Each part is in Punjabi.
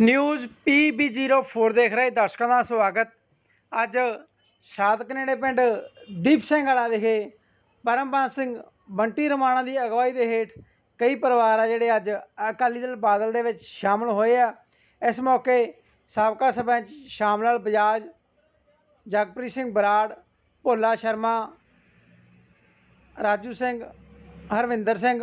ਨਿਊਜ਼ PB04 ਦੇਖ ਰਹੇ ਦਰਸ਼ਕਾਂ ਦਾ ਸਵਾਗਤ। ਅੱਜ ਸਾਦਕ ਨੇੜੇ ਪਿੰਡ ਦੀਪ ਸਿੰਘ ਵਾਲਾ ਵਿਖੇ ਪਰਮਪਾਲ ਸਿੰਘ ਬੰਟੀ ਰਮਾਣਾ ਦੀ ਅਗਵਾਈ ਦੇ ਹੇਠ ਕਈ ਪਰਿਵਾਰ ਆ ਜਿਹੜੇ ਅੱਜ ਅਕਾਲੀ ਦਲ ਬਾਦਲ ਦੇ ਵਿੱਚ ਸ਼ਾਮਲ ਹੋਏ ਆ। ਇਸ ਮੌਕੇ ਸਾਬਕਾ ਸਰਪੰਚ ਸ਼ਾਮ ਲਾਲ ਬਜਾਜ, ਜਗਪ੍ਰੀਤ ਸਿੰਘ ਬਰਾੜ, ਭੋਲਾ ਸ਼ਰਮਾ, ਰਾਜੂ ਸਿੰਘ, ਹਰਵਿੰਦਰ ਸਿੰਘ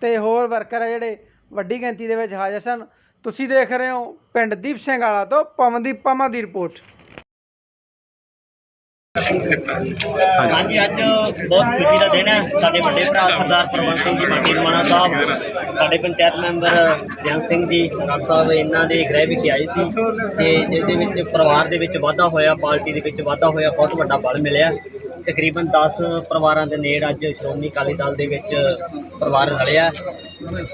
ਤੇ ਹੋਰ ਵਰਕਰ ਆ ਜਿਹੜੇ ਵੱਡੀ ਗਿਣਤੀ ਦੇ ਵਿੱਚ ਹਾਜ਼ਰ ਸਨ। ਤੁਸੀਂ ਦੇਖ ਰਹੇ ਹੋ ਪਿੰਡ ਦੀਪ ਸਿੰਘ ਵਾਲਾ ਤੋਂ ਪਵਨਦੀਪ ਪਮਾ ਦੀ ਰਿਪੋਰਟ। ਹਾਂਜੀ, ਅੱਜ ਬਹੁਤ ਖੁਸ਼ੀ ਦਾ ਦਿਨ ਹੈ। ਸਾਡੇ ਵੱਡੇ ਭਰਾ ਸਰਦਾਰ ਪ੍ਰਵੰਤ ਸਿੰਘ ਜੀ ਮੱਟੀ ਰਮਾਣਾ ਸਾਹਿਬ, ਸਾਡੇ ਪੰਚਾਇਤ ਮੈਂਬਰ ਜਨ ਸਿੰਘ ਜੀ ਸਾਹਿਬ, ਇਹਨਾਂ ਦੇ ਗ੍ਰਹਿ ਵਿਖੇ ਆਏ ਸੀ ਤੇ ਜਿਸ ਦੇ ਵਿੱਚ ਪਰਿਵਾਰ ਦੇ ਵਿੱਚ ਵਾਧਾ ਹੋਇਆ, ਪਾਰਟੀ ਦੇ ਵਿੱਚ ਵਾਧਾ ਹੋਇਆ, ਬਹੁਤ ਵੱਡਾ ਬਲ ਮਿਲਿਆ। ਤਕਰੀਬਨ 10 ਪਰਿਵਾਰਾਂ ਦੇ ਨੇੜ ਅੱਜ ਸ਼੍ਰੋਮਣੀ ਅਕਾਲੀ ਦਲ ਦੇ ਵਿੱਚ ਪਰਿਵਾਰ ਰਲਿਆ।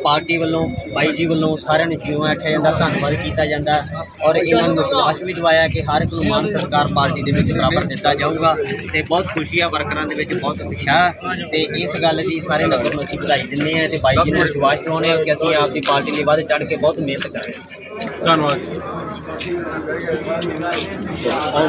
ਪਾਰਟੀ ਵੱਲੋਂ ਬਾਈ ਜੀ ਵੱਲੋਂ ਸਾਰਿਆਂ ਨੂੰ ਜਿਉਂ ਆਖਿਆ ਜਾਂਦਾ ਧੰਨਵਾਦ ਕੀਤਾ ਜਾਂਦਾ ਔਰ ਇਹਨਾਂ ਨੂੰ ਵਿਸ਼ਵਾਸ ਵੀ ਦਿਵਾਇਆ ਕਿ ਹਰ ਇੱਕ ਨੂੰ ਮਾਨ ਸਰਕਾਰ ਪਾਰਟੀ ਦੇ ਵਿੱਚ ਬਰਾਬਰ ਦਿੱਤਾ ਜਾਊਗਾ ਤੇ ਬਹੁਤ ਖੁਸ਼ੀ ਆ ਵਰਕਰਾਂ ਦੇ ਵਿੱਚ ਬਹੁਤ ਉਤਸ਼ਾਹ ਤੇ ਇਸ ਗੱਲ ਦੀ ਸਾਰੇ ਨਗਰ ਨੂੰ ਅਸੀਂ ਵਧਾਈ ਦਿੰਦੇ ਆ ਤੇ ਬਾਈ ਜੀ ਨੂੰ ਵਿਸ਼ਵਾਸ ਦਿਵਾਉਂਦੇ ਆ ਕਿ ਅਸੀਂ ਆਪਦੀ ਪਾਰਟੀ ਲਈ ਵੱਧ ਚੜ ਕੇ ਬਹੁਤ ਮਿਹਨਤ ਕਰਾਂਗੇ ਧੰਨਵਾਦ। ਆਓ।